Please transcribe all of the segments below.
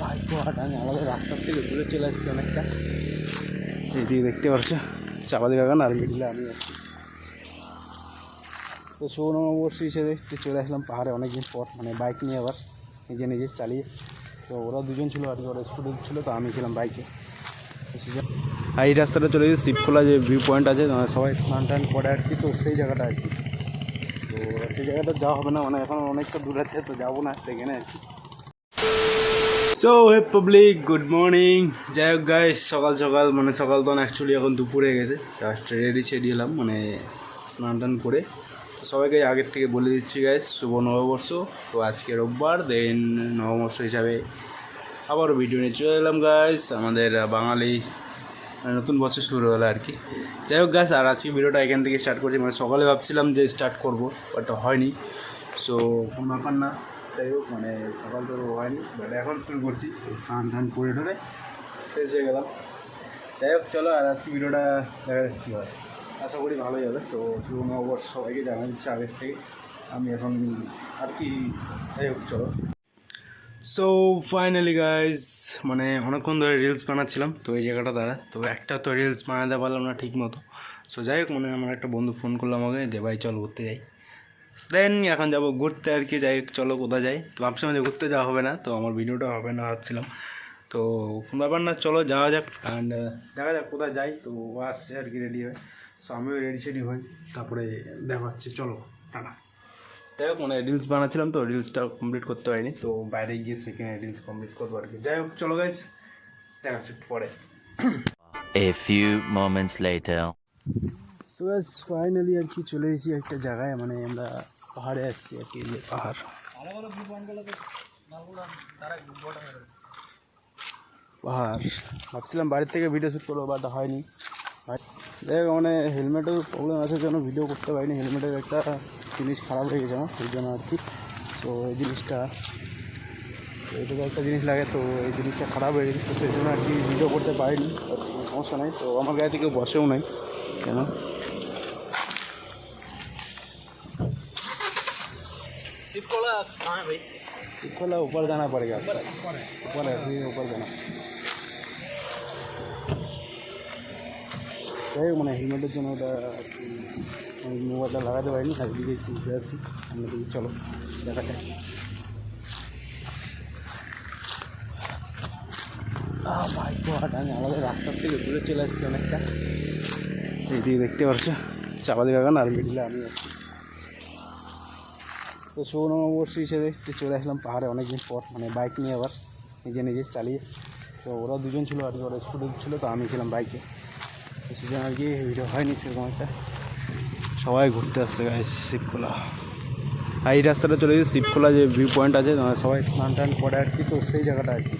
মাই god আমি আমাদের রাস্তার থেকে দূরে চলে আসছি অনেকটা। এদিকে দেখতে পাচ্ছ, চাপাতি বাগান আর মিডিলে আমি আছি। তো সৌনবর্ষী হিসেবে চলে আসলাম পাহাড়ে অনেকদিন পর মানে বাইক নিয়ে আবার নিজে নিজে চালিয়ে। তো ওরা দুজন ছিল আর কি ওরা স্টুডেন্ট ছিল, তো আমি ছিলাম বাইকে আর এই রাস্তাটা চলে গেছে শিবখোলা যে ভিউ পয়েন্ট আছে মানে সবাই স্নান টান করে আর কি, তো সেই জায়গাটা আর কি। তো সেই জায়গাটা যাওয়া হবে না মানে এখন অনেকটা দূর আছে, তো যাব না সেখানে আর কি। So hey public good morning যাই হোক গাইস সকাল সকাল মানে সকাল তো অ্যাকচুয়ালি এখন দুপুরে গেছে। জাস্ট রেডি ছেড়ে এলাম মানে স্নান টান করে। তো সবাইকে আগের থেকে বলে দিচ্ছি গাইস শুভ নববর্ষ। তো আজকে রোববার দেন নববর্ষ হিসাবে আবারও ভিডিও নিয়ে চলে এলাম গাইস আমাদের বাঙালি মানে নতুন বছর শুরু হলো আর কি। যাই হোক গাছ আর আজকে ভিডিওটা এখান থেকে স্টার্ট করছি। মানে সকালে ভাবছিলাম যে স্টার্ট করব বাট হয়নি। সো কোনো ব্যাপার না। যাই হোক মানে সকাল তো হয়নি বাট এখন শুরু করছি। স্নান টান করে টরে হয়ে গেলাম। যাই হোক, চলো, আর আজকে ভিডিওটা দেখা যাক কী হয়। আশা করি ভালোই হবে, তো শুভ নববর্ষ সবাইকে জানা দিচ্ছে আগের থেকে। আমি এখন আর কি, যাই হোক, চলো। সো ফাইনালি গাইজ মানে অনেকক্ষণ ধরে রিলস বানাচ্ছিলাম, তো এই জায়গাটা দ্বারা। তো একটা তো রিলস বানাতে পারলাম না ঠিক মতো সো যাই হোক মানে আমার একটা বন্ধু ফোন করল আমাকে দে ভাই, চল ঘুরতে যাই। দেন এখন যাব ঘুরতে আর কি, যাই চলো কোথায় যাই। তো ভাবছিলাম যে ঘুরতে যাওয়া হবে না, তো আমার ভিডিওটা হবে না ভাবছিলাম। তো কোনো ব্যাপার না, চলো যাওয়া যাক। অ্যান্ড দেখা যাক কোথায় যাই। তো ও আসছে আর কি রেডি হয়। সো আমিও রেডি সেডি হই। তারপরে দেখা হচ্ছে চলো, টাটা। যাই হোক মানে রিলস বানাচ্ছিলাম তো রিলসটা কমপ্লিট করতে পারিনি। তো বাইরে গিয়ে সেখানে রিলস কমপ্লিট করব আর কি। যাই হোক, চলো গাইস দেখা হচ্ছে পরে। A few moments later. So guys finally আর কি চলে এসেছি একটা জায়গায় মানে আমরা পাহাড়ে আসছি আর কি পাহাড়। পাহাড়। ভাবছিলাম বাড়ির থেকে ভিডিও শ্যুট করব বাট হয়নি। হোক মানে হেলমেটের প্রবলেম আছে জন্য ভিডিও করতে পারিনি। হেলমেটের একটা জিনিস খারাপ হয়ে গেছে আমার, সেই জন্য আর কি। তো এই জিনিসটা তো একটা জিনিস লাগে, তো এই জিনিসটা খারাপ হয়ে গেছে, তো সেই জন্য আর কি ভিডিও করতে পারিনি। সমস্যা নাই, তো আমার গাড়িতে কেউ বসেও নাই, কেন? खोला ऊपर जाना पड़ेगा ऊपर है फिर ऊपर जाना যাই হোক মানে হেলমেটের জন্য ওটা আমি মোবাইলটা লাগাতে পারিনি চারিদিকে একটু ঘুরে আসছি সামনে দিকে চলো দেখা যাক ভাই গড আমি আমাদের রাস্তার থেকে দূরে চলে আসছি অনেকটা এইদিকে দেখতে পাচ্ছ চাপাতি বাগান আর মিডিলে আমি আছি তো সৌনবর্ষী হিসেবে চলে আসলাম পাহাড়ে অনেকদিন পর মানে বাইক নিয়ে আবার নিজে নিজে চালিয়ে। তো ওরা দুজন ছিল আর কি ওরা স্টুডেন্ট ছিল, তো আমি ছিলাম বাইকে তো সেজন্য আর কি ভিডিও হয়নি সেরকম একটা। সবাই ঘুরতে আসছে গায়ে শিবখোলা। আর এই রাস্তাটা চলে গেছে, শিবখোলা যে ভিউ পয়েন্ট আছে মানে সবাই স্নান টান করে আর কি, তো সেই জায়গাটা আর কি।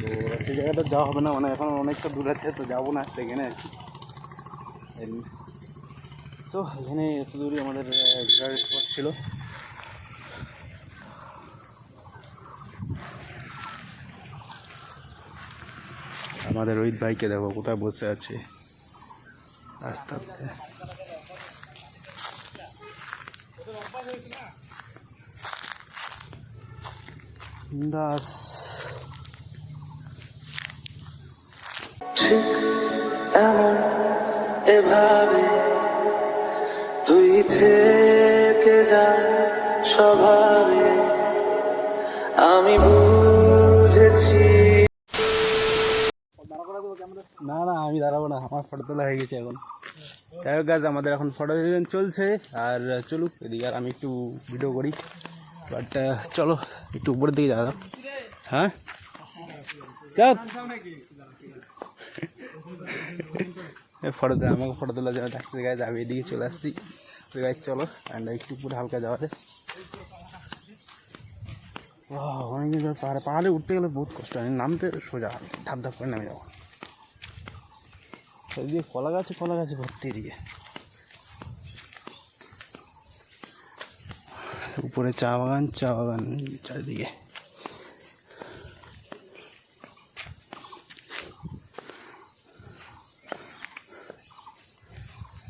তো সেই জায়গাটা যাওয়া হবে না মানে এখন অনেকটা দূর আছে, তো যাব না সেখানে আর কি। তো এখানে এত দূরই আমাদের স্পট ছিল। আমাদের রোহিত ভাইকে দেখো, কোথায় বসে আছে? আস্তে আস্তে। দাস। ঠিক এমন এভাবে তুই থেকে যা স্বভাবে না না, আমি দাঁড়াবো না, আমার ফটো তোলা হয়ে গেছে এখন। যাই হোক গাছ আমাদের এখন ফটো সেশন চলছে, আর চলুক, এদিকে আর আমি একটু ভিডিও করি। বাট চলো, একটু উপরের দিকে যাওয়া। হ্যাঁ? চাপ ফটো আমাকে ফটো তোলা যাওয়া থাকতে গাছ আমি এদিকে চলে আসছি। তো গাছ চলো অ্যান্ড একটু উপরে হালকা যাওয়া যায় অনেকদিন পাহাড়ে পাহাড়ে উঠতে গেলে বহুত কষ্ট হয়, নামতে সোজা, ধাপ ধাপ করে নামে যাব এদিকে কলা গাছে কলা গাছে ভর্তি এদিকে। উপরে চা বাগান চা বাগান চারিদিকে।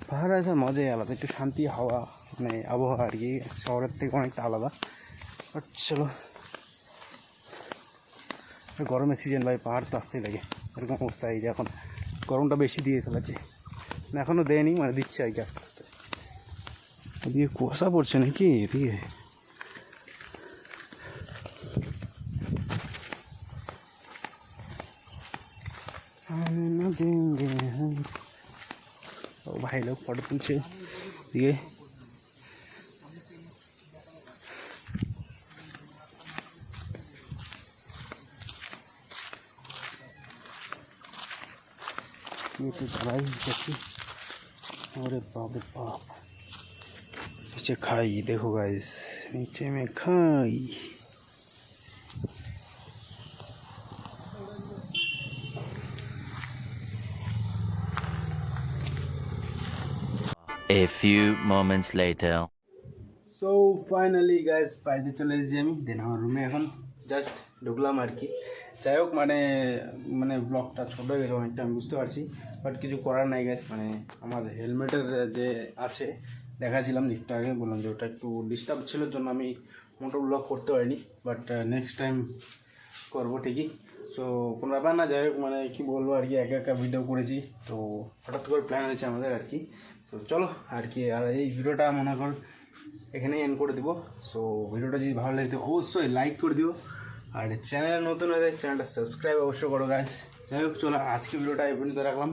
পাহাড়ে আছে মজাই আলাদা, একটু শান্তি, হাওয়া মানে আবহাওয়া আর কি, শহরের থেকে অনেকটা আলাদা। চলো। গরমের সিজন ভাই, পাহাড় তো আসতেই লাগে, এরকম অবস্থা এই যে এখন। गरम बसि दिए फेले दे मैं दीचे आई आस्ते आस्ते दिए कसा पड़े ना कि दिए भाई लोग फटो तुलछे ये तो चलाई देखी अरे बाप रे बाप नीचे खाई देखो गाइस नीचे में खाई A few moments later. So finally guys বাড়িতে চলে এসেছি আমি দেন আমার রুমে এখন জাস্ট ঢুকলাম আর কি যাই হোক মানে মানে ব্লগটা ছোটো হয়ে গেছে অনেকটা আমি বুঝতে পারছি। বাট কিছু করার নাই গাইস মানে আমার হেলমেটের যে আছে, দেখাছিলাম একটু আগে, বললাম যে ওটা একটু ডিস্টার্ব ছিল, জন্য আমি মোটো ব্লগ করতে পারিনি। বাট নেক্সট টাইম করব ঠিকই। সো কোনো ব্যাপার না, যাই হোক মানে কি বলব, আর কি, একা একা ভিডিও করেছি। তো হঠাৎ করে প্ল্যান হয়েছে আমাদের আর কি। তো চলো, আর কি, আর এই ভিডিওটা মনে কর, এখানেই এন্ড করে দিব। সো ভিডিওটা যদি ভালো লাগে অবশ্যই লাইক করে দিও। আর চ্যানেল নতুন হয়ে যায় চ্যানেলটা সাবস্ক্রাইব অবশ্যই করো গাইস যাই হোক, চলো, আজকে ভিডিওটা এই পর্যন্ত রাখলাম।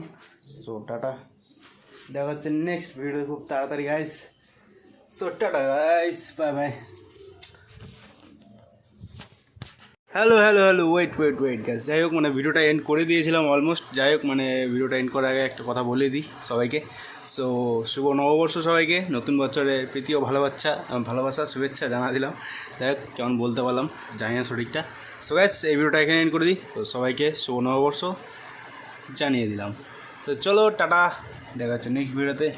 So tata. দেখা হচ্ছে নেক্সট ভিডিও খুব তাড়াতাড়ি guys so tata guys bye bye hello hello hello wait wait wait guys যাই হোক মানে ভিডিওটা এন্ড করে দিয়েছিলাম অলমোস্ট যাই হোক মানে ভিডিওটা এন্ড করার আগে একটা কথা বলে দিই সবাইকে। সো শুভ নববর্ষ সবাইকে। নতুন বছরের প্রীতি ও ভালোবাসা ভালোবাসা, শুভেচ্ছা জানা দিলাম। যাই হোক, কেমন বলতে পারলাম, জানি না সঠিকটা। সো গ্যাস এই ভিডিওটা এখানে এন্ড করে দিই। তো সবাইকে শুভ নববর্ষ জানিয়ে দিলাম। তো চলো, টাটা। দেখা যাচ্ছে নেক্সট ভিডিওতে